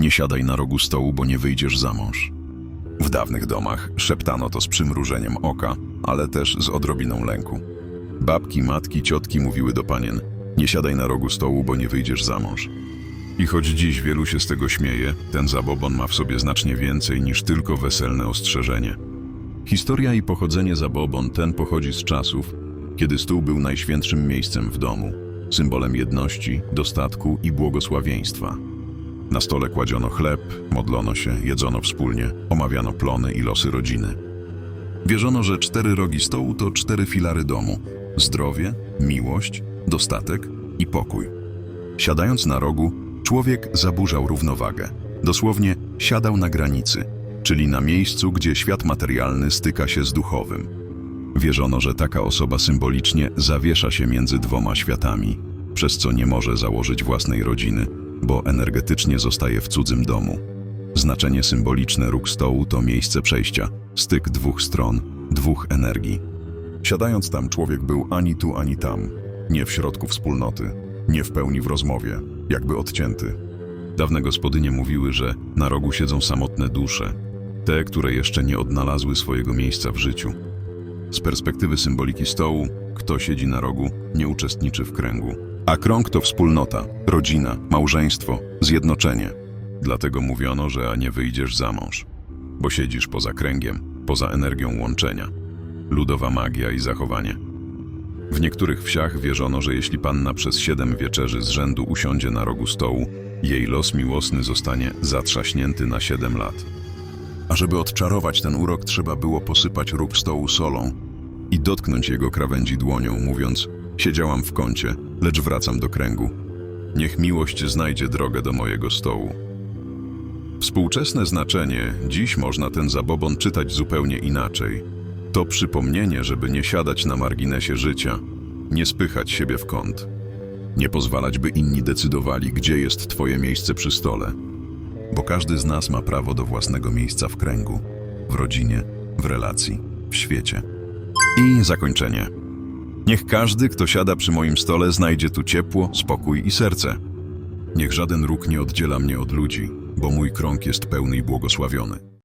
Nie siadaj na rogu stołu, bo nie wyjdziesz za mąż. W dawnych domach szeptano to z przymrużeniem oka, ale też z odrobiną lęku. Babki, matki, ciotki mówiły do panien: Nie siadaj na rogu stołu, bo nie wyjdziesz za mąż. I choć dziś wielu się z tego śmieje, ten zabobon ma w sobie znacznie więcej niż tylko weselne ostrzeżenie. Historia i pochodzenie zabobon ten pochodzi z czasów, kiedy stół był najświętszym miejscem w domu, symbolem jedności, dostatku i błogosławieństwa. Na stole kładziono chleb, modlono się, jedzono wspólnie, omawiano plony i losy rodziny. Wierzono, że cztery rogi stołu to cztery filary domu: zdrowie, miłość, dostatek i pokój. Siadając na rogu, człowiek zaburzał równowagę. Dosłownie siadał na granicy, czyli na miejscu, gdzie świat materialny styka się z duchowym. Wierzono, że taka osoba symbolicznie zawiesza się między dwoma światami, przez co nie może założyć własnej rodziny, bo energetycznie zostaje w cudzym domu. Znaczenie symboliczne róg stołu to miejsce przejścia, styk dwóch stron, dwóch energii. Siadając tam, człowiek był ani tu, ani tam, nie w środku wspólnoty, nie w pełni w rozmowie, jakby odcięty. Dawne gospodynie mówiły, że na rogu siedzą samotne dusze, te, które jeszcze nie odnalazły swojego miejsca w życiu. Z perspektywy symboliki stołu, kto siedzi na rogu, nie uczestniczy w kręgu. A krąg to wspólnota, rodzina, małżeństwo, zjednoczenie. Dlatego mówiono, że nie wyjdziesz za mąż, bo siedzisz poza kręgiem, poza energią łączenia. Ludowa magia i zachowanie. W niektórych wsiach wierzono, że jeśli panna przez siedem wieczerzy z rzędu usiądzie na rogu stołu, jej los miłosny zostanie zatrzaśnięty na siedem lat. A żeby odczarować ten urok, trzeba było posypać róg stołu solą i dotknąć jego krawędzi dłonią, mówiąc: Siedziałam w kącie, lecz wracam do kręgu. Niech miłość znajdzie drogę do mojego stołu. Współczesne znaczenie, dziś można ten zabobon czytać zupełnie inaczej. To przypomnienie, żeby nie siadać na marginesie życia, nie spychać siebie w kąt, nie pozwalać, by inni decydowali, gdzie jest Twoje miejsce przy stole, bo każdy z nas ma prawo do własnego miejsca w kręgu, w rodzinie, w relacji, w świecie. I zakończenie. Niech każdy, kto siada przy moim stole, znajdzie tu ciepło, spokój i serce. Niech żaden róg nie oddziela mnie od ludzi, bo mój krąg jest pełny i błogosławiony.